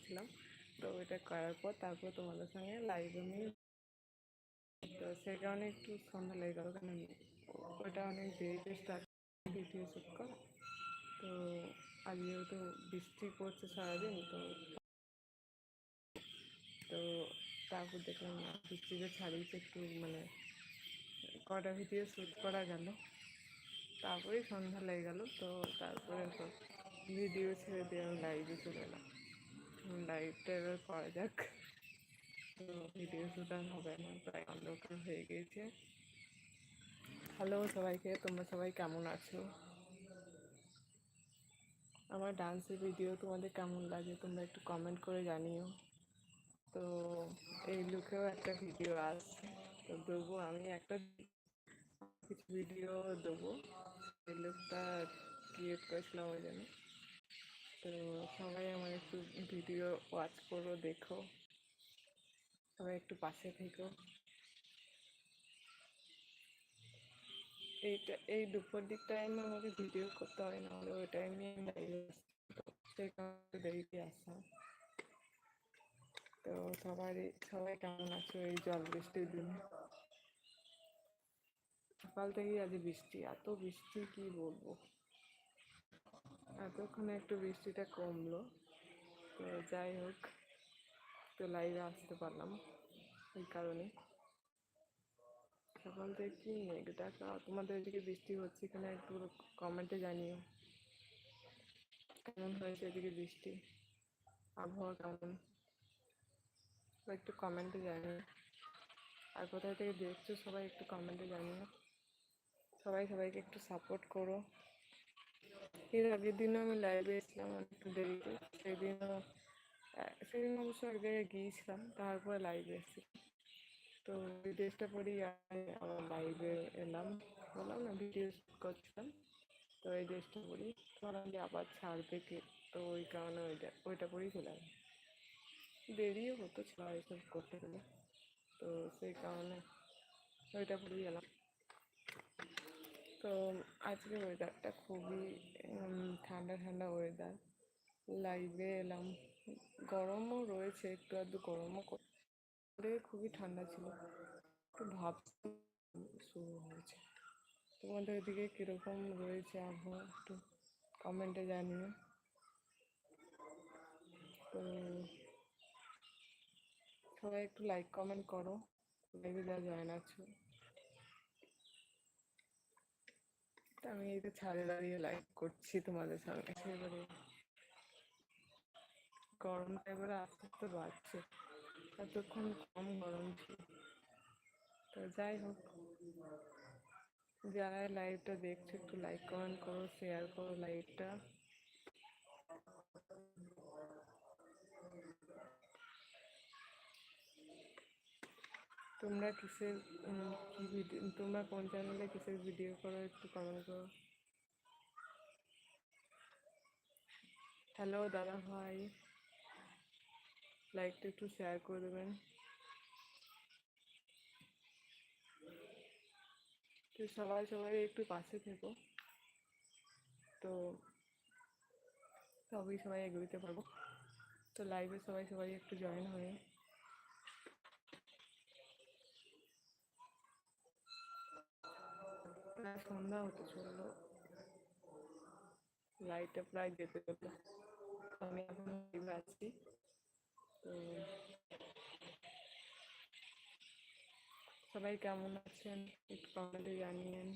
করেছিলাম। তো ওইটা করার পর তারপর তোমাদের সঙ্গে লাইভ আমি তো সেই কারণে একটু সন্ধ্যা লেগে গেলো কারণ ওইটা অনেক দেরিতে স্টার্ট ভিডিও শ্যুট করা তো আজ যেহেতু বৃষ্টি পড়ছে সারাদিন, তো তো তারপর দেখলাম বৃষ্টিতে ছাড়িয়েছে একটু মানে কটা ভিডিও শ্যুট করা গেল। তারপরেই সন্ধ্যা লেগে গেল, তো তারপরে ভিডিও ছেড়ে দিয়ে আমি লাইভে চলে এলাম। লাইভটা এবার করা যাক। তো ভিডিও শ্যুট আর হবে না, প্রায় অন্ধকার হয়ে গিয়েছে হ্যালো সবাইকে, তোমরা সবাই কেমন আছো? আমার ডান্সের ভিডিও তোমাদের কেমন লাগে তোমরা একটু কমেন্ট করে জানিও। তো এই লুকেও একটা ভিডিও আসছে তো দেবো আমি একটা কিছু ভিডিও দেবো। সেই লুকটা ক্রিয়েট করেছিলাম ওই জন্য। তো সবাই আমার একটু ভিডিও ওয়াচ করো, দেখো। সবাই একটু পাশে থেকো। এইটা, এই দুপুর দিক টাইমে আমাকে ভিডিও করতে হয় না হলে ওই টাইমে আমি লাইভে সেই কারণে দেরিতে আসা তো সবাই সবাই কেমন আছো এই জল বৃষ্টির দিনে? সকাল থেকেই আজ বৃষ্টি, এত বৃষ্টি কি বলব? এতক্ষণে একটু বৃষ্টিটা কমলো। তো যাই হোক তো লাইভে আসতে পারলাম এই কারণে। সকাল থেকে কি মেঘ তোমাদের এদিকে বৃষ্টি হচ্ছে কিনা একটু কমেন্টে জানিও। কেমন হয়েছে এদিকে বৃষ্টি? আবহাওয়া কেমন? একটু কমেন্টে জানিও। আর কোথায় থেকে দেখছ সবাই একটু কমেন্টে জানিও। সবাই সবাইকে একটু সাপোর্ট করো। এর আগের দিনও আমি লাইভে এসেছিলাম একটু দেরিতে। সেদিনও সেদিন অবশ্য এক জায়গায় গিয়েছিলাম, তারপরে লাইভে এসেছি। তো ড্রেসটা পরেই আবার লাইভে এলাম। বললাম না ভিডিও করছিলাম। তো এই ড্রেসটা পরি ভাবলাম যে আবার ছাড়বে কে? তো ওই কারণে ওইটা ওইটা পরেই চলে দেরিও হতো ছাড়া এসব করতে গেলে। তো সেই কারণে ওইটা পরেই এলাম। তো আজকে ওয়েদারটা খুবই ঠান্ডা ঠান্ডা ওয়েদার লাইভে এলাম। গরমও রয়েছে, একটু আধটু গরমও করে খুবই ঠান্ডা ছিল। একটু ভাব শুরু হয়েছে। তোমাদের এদিকে কীরকম রয়েছে আবহাওয়া? একটু কমেন্টে জানিও। তো সবাই একটু লাইক কমেন্ট করো। লাইভে যা জয়েন আছো। আমি এই তো ছাদে দাঁড়িয়ে লাইভ করছি তোমাদের সঙ্গে এবারে গরমটা এবারে আস্তে আস্তে বাড়ছে। এতক্ষণ কম গরম ছিল। তো যাই হোক, যারা লাইভটা দেখছ একটু লাইক কমেন্ট করো শেয়ার করো লাইভটা তোমরা কিসের কি ভিডিও তোমরা কোন চ্যানেলে কিসের ভিডিও করো, একটু কমেন্ট করো। হ্যালো দাদা ভাই। লাইকটা একটু শেয়ার করে দেবেন। তো সবাই সবাই একটু পাশে থেকো। তো তবেই সবাই এগোতে পারব। তো লাইভে সবাই সবাই একটু জয়েন হয়ে। প্রায় সন্ধ্যা হতে চলল। লাইটটা প্রায় যেতে চলল আমি এখন লাইভে আছি। তো সবাই কেমন আছেন? একটু কমেন্টে জানিয়েন।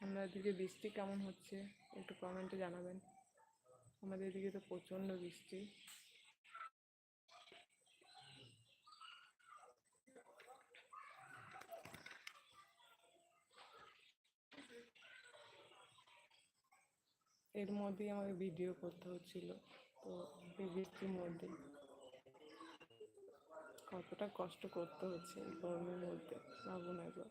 আপনার দিকে বৃষ্টি কেমন হচ্ছে? একটু কমেন্টে জানাবেন। আমাদের এদিকে তো প্রচণ্ড বৃষ্টি। এর মধ্যেই আমাকে ভিডিও করতে হচ্ছিল। তো বৃষ্টির মধ্যেই কতটা কষ্ট করতে হচ্ছে গরমের মধ্যে ভাবুন একবার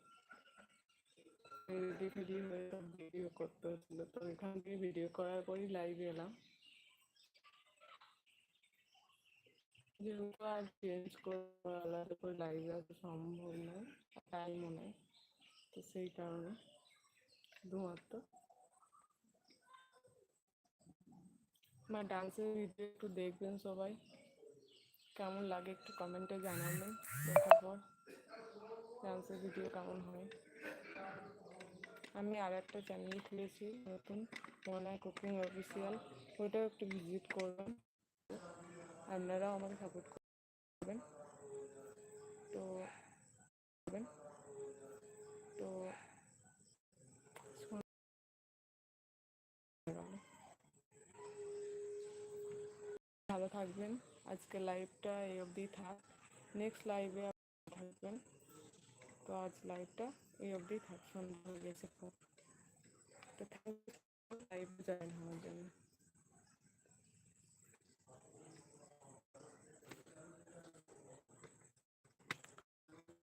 রেডি ফেডি হয়ে ভিডিও করতে হচ্ছিল। তো এখান থেকে ভিডিও করার পরই লাইভে এলাম। যেহেতু আর চেঞ্জ করে আলাদা করে লাইভে আসা সম্ভব নয় টাইমও নেই, তো সেই কারণে। শুধুমাত্র আমার ডান্সের ভিডিও একটু দেখবেন সবাই। কেমন লাগে একটু কমেন্টে জানাবেন, দেখার পর ডান্সের ভিডিও কেমন হয়। আমি আর একটা চ্যানেল খুলেছি, নতুন মোনা কুকিং অফিসিয়াল ওইটাও একটু ভিজিট করবেন। আপনারাও আমাকে সাপোর্ট করবেন তো করবেন তো ভালো থাকবেন। আজকে লাইভটা এই অবধি থাক। নেক্সট লাইভে থাকবেন। তো আজ লাইভটা এই অবধি থাক। সন্ধ্যা হয়ে গেছে। তো লাইভ জয়েন হওয়ার জন্য।